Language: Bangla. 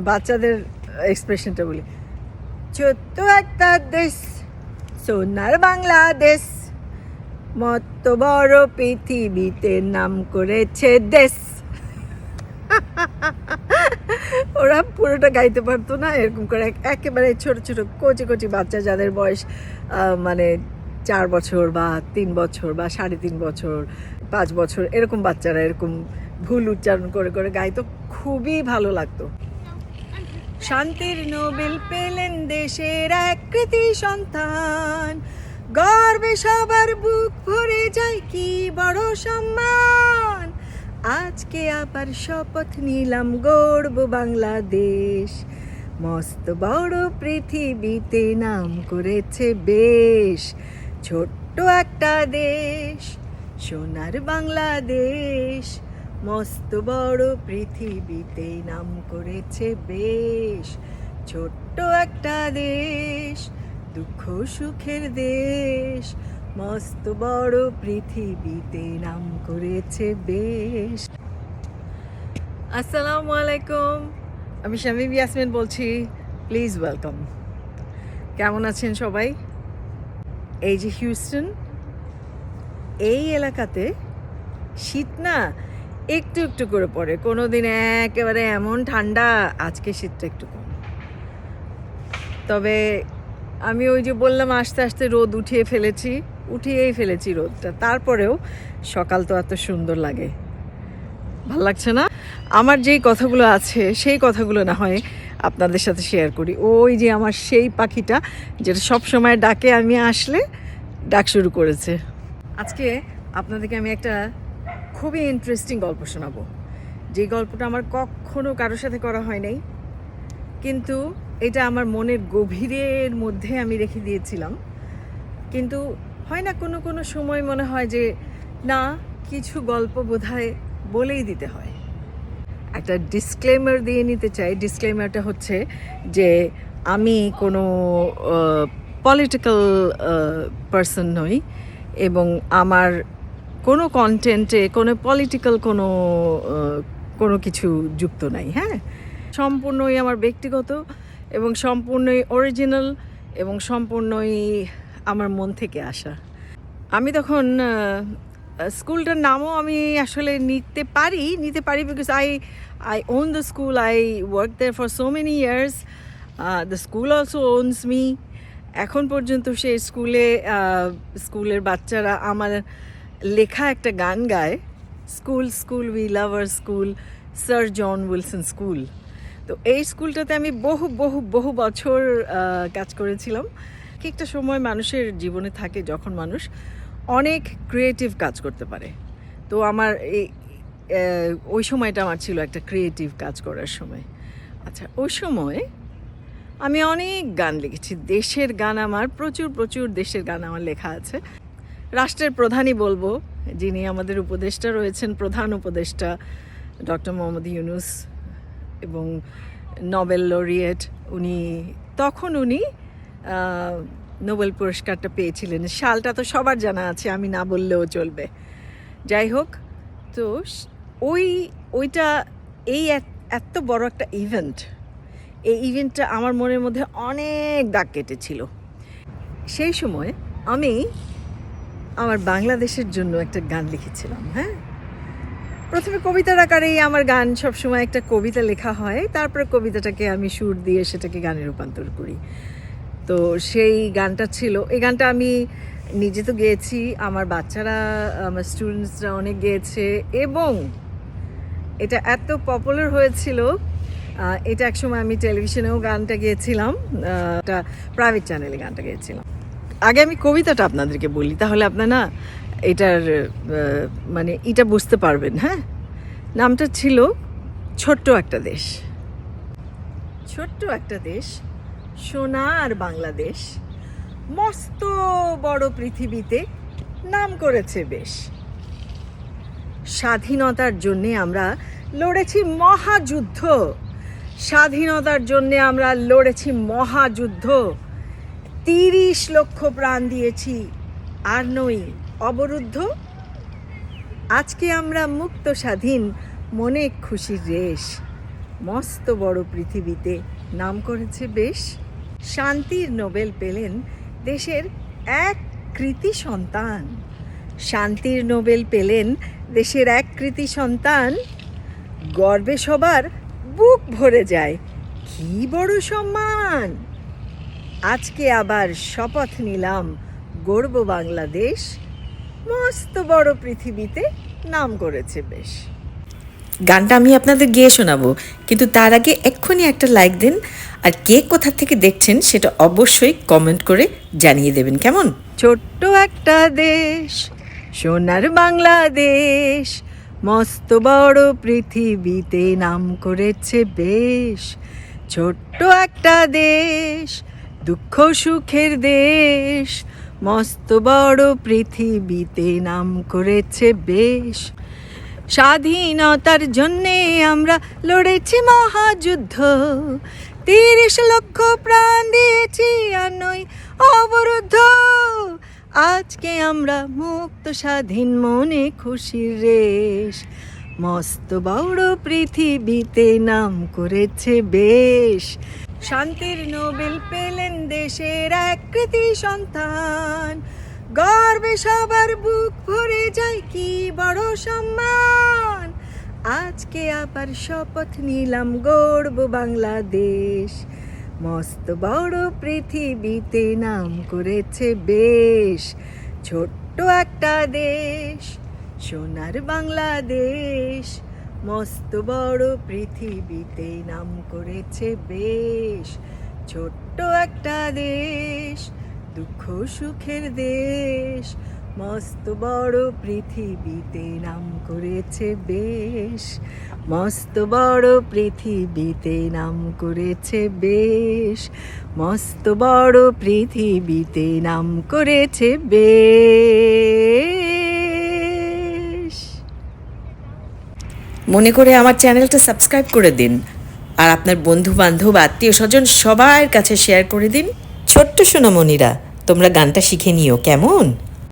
বাচ্চাদের এক্সপ্রেশনটা বলি। ছোট্ট একটা দেশ, সোনার বাংলাদেশ মত বড় পৃথিবীতে নাম করেছে দেশ। ওরা পুরোটা গাইতে পারতো না, এরকম করে এক- একেবারে ছোট ছোট কচি কচি বাচ্চা যাদের বয়স মানে চার বছর বা তিন বছর বা সাড়ে তিন বছর, পাঁচ বছর, এরকম বাচ্চারা এরকম ভুল উচ্চারণ করে করে গাইতো, খুবই ভালো লাগতো। শান্তির নোবেল পেলেন দেশের এক কৃতি সন্তান। গর্বে সবার বুক ভরে যায় কি বড় সম্মান। আজকে আবার শপথ নিলাম গর্ব বাংলাদেশ। মস্ত বড় পৃথিবীতে নাম করেছে বেশ। ছোট্ট একটা দেশ, সোনার বাংলাদেশ। মস্ত বড় পৃথিবীতে নাম করেছে বেশ, ছোট্ট একটা দেশ, দুঃখ সুখের দেশ। মস্ত বড় পৃথিবীতে নাম করেছে বেশ। আসসালামু আলাইকুম, আমি শামিম ইয়াসমিন বলছি প্লিজ ওয়েলকাম কেমন আছেন সবাই? এই যে হিউস্টন, এই এলাকাতে শীত না একটু একটু করে পড়ে কোনো দিন একেবারে এমন ঠান্ডা, আজকে শীতটা একটু কম। তবে আমি ওই যে বললাম, আস্তে আস্তে রোদ উঠিয়ে ফেলেছি, উঠিয়েই ফেলেছি রোদটা। তারপরেও সকাল তো এত সুন্দর লাগে। ভালো লাগছে না? আমার যেই কথাগুলো আছে, সেই কথাগুলো না হয় আপনাদের সাথে শেয়ার করি। ওই যে আমার সেই পাখিটা, যেটা সব সময় ডাকে আমি আসলে ডাক শুরু করেছে। আজকে আপনাদেরকে আমি একটা খুবই ইন্টারেস্টিং গল্প শোনাবো। যে গল্পটা আমার কখনো কারোর সাথে করা হয় নাই, কিন্তু এটা আমার মনের গভীরের মধ্যে আমি রেখে দিয়েছিলাম। কিন্তু হয় না কোনো কোনো সময় মনে হয় যে, না, কিছু গল্প বোধহয় বলেই দিতে হয়। একটা ডিসক্লেমার দিয়ে নিতে চাই। ডিসক্লেমারটা হচ্ছে যে, আমি কোনো পলিটিক্যাল পার্সন নই এবং আমার কোনো কন্টেন্টে কোনো পলিটিক্যাল কোনো কোনো কিছু যুক্ত নাই হ্যাঁ? সম্পূর্ণই আমার ব্যক্তিগত এবং সম্পূর্ণই অরিজিনাল এবং সম্পূর্ণই আমার মন থেকে আসা। আমি তখন স্কুলটার নামও আমি আসলে নিতে পারি নিতে পারি because I I own the school I work there for so many years the school also owns me এখন পর্যন্ত সেই স্কুলে স্কুলের বাচ্চারা আমার লেখা একটা গান গায়, school school we love our school sir John Wilson school তো এই স্কুলটাতে আমি বহু বহু বহু বছর কাজ করেছিলাম। কি একটা সময় মানুষের জীবনে থাকে যখন মানুষ অনেক ক্রিয়েটিভ কাজ করতে পারে। তো আমার এই ওই সময়টা আমার ছিল একটা ক্রিয়েটিভ কাজ করার সময়। আচ্ছা ওই সময় আমি অনেক গান লিখেছি। দেশের গান আমার, প্রচুর প্রচুর দেশের গান আমার লেখা আছে। রাষ্ট্রের প্রধানই বলব, যিনি আমাদের উপদেষ্টা রয়েছেন, প্রধান উপদেষ্টা ডক্টর মোহাম্মদ ইউনুস এবং নোবেল লরিয়েট। উনি, তখন উনি নোবেল পুরস্কারটা পেয়েছিলেন। সালটা তো সবার জানা আছে, আমি না বললেও চলবে। যাই হোক, তো ওই, ওইটা, এই এত- বড় একটা ইভেন্ট এই ইভেন্টটা আমার মনের মধ্যে অনেক দাগ কেটেছিল। সেই সময় আমি আমার বাংলাদেশের জন্য একটা গান লিখেছিলাম হ্যাঁ? প্রথমে কবিতার আকারেই আমার গান সবসময় একটা কবিতা লেখা হয়, তারপরে কবিতাটাকে আমি সুর দিয়ে সেটাকে গানে রূপান্তর করি। তো সেই গানটা ছিল, এই গানটা আমি নিজে তো গেয়েছি, আমার বাচ্চারা, আমার স্টুডেন্টসরা অনেক গেয়েছে, এবং এটা এত পপুলার হয়েছিল এটা একসময় আমি টেলিভিশনেও গানটা গেয়েছিলাম একটা প্রাইভেট চ্যানেলে গানটা গেয়েছিলাম। আগে আমি কবিতাটা আপনাদেরকে বলি, তাহলে আপনার না এটার মানে এটা বুঝতে পারবেন হ্যাঁ? নামটা ছিল ছোট্ট একটা দেশ। ছোট্ট একটা দেশ, সোনা আর বাংলাদেশ। মস্ত বড় পৃথিবীতে নাম করেছে বেশ। স্বাধীনতার জন্যে আমরা লড়েছি মহাযুদ্ধ। স্বাধীনতার জন্যে আমরা লড়েছি মহাযুদ্ধ। তিরিশ লক্ষ প্রাণ দিয়েছি। আর নই, অবরুদ্ধ? আজকে আমরা মুক্ত স্বাধীন, মনে খুশির রেশ। মস্ত বড় পৃথিবীতে নাম করেছে বেশ। শান্তির নোবেল পেলেন দেশের এক কৃতি সন্তান। শান্তির নোবেল পেলেন দেশের এক কৃতি সন্তান। গর্বে সবার বুক ভরে যায়, কি বড় সম্মান! আজকে আবার শপথ নিলাম গর্ব বাংলাদেশ। মস্ত বড় পৃথিবীতে নাম করেছে বেশ। গানটা আমি আপনাদের গিয়ে শোনাবো, কিন্তু তার আগে এক্ষুনি একটা লাইক দিন, আর কে কোথা থেকে দেখছেন সেটা অবশ্যই কমেন্ট করে জানিয়ে দেবেন, কেমন? ছোট্ট একটা দেশ, সোনার বাংলাদেশ, মস্ত বড় পৃথিবীতে নাম করেছে বেশ। ছোট্ট একটা দেশ দুঃখ সুখের দেশ, মস্ত বড় পৃথিবীতে নাম করেছে বেশ। স্বাধীনতার জন্যে আমরা লড়েছি মহাযুদ্ধ, তিরিশ লক্ষ প্রাণ দিয়েছি আর নই অবরুদ্ধ। আজকে আমরা মুক্ত, স্বাধীন, মনে খুশির রেশ, মস্ত বড় পৃথিবীতে নাম করেছে বেশ। শান্তির নোবেল পেলেন দেশের এক কৃতি সন্তান। গর্বে সবার বুক ভরে যায় কি বড় সম্মান। আজকে আবার শপথ নিলাম গর্ব বাংলাদেশ। মস্ত বড় পৃথিবীতে নাম করেছে বেশ। ছোট্ট একটা দেশ, সোনার বাংলাদেশ। মস্ত বড় পৃথিবীতে নাম করেছে বেশ, ছোট্ট একটা দেশ, দুঃখ সুখের দেশ। মস্ত বড় পৃথিবীতে নাম করেছে বেশ, মস্ত বড় পৃথিবীতে নাম করেছে বেশ, মস্ত বড় পৃথিবীতে নাম করেছে বেশ। মনে করে আমার চ্যানেলটা সাবস্ক্রাইব করে দিন। আর আপনার বন্ধু বান্ধব আত্মীয় স্বজন সবার কাছে শেয়ার করে দিন। ছোট্ট সোনামণিরা, তোমরা গানটা শিখে নিও, কেমন?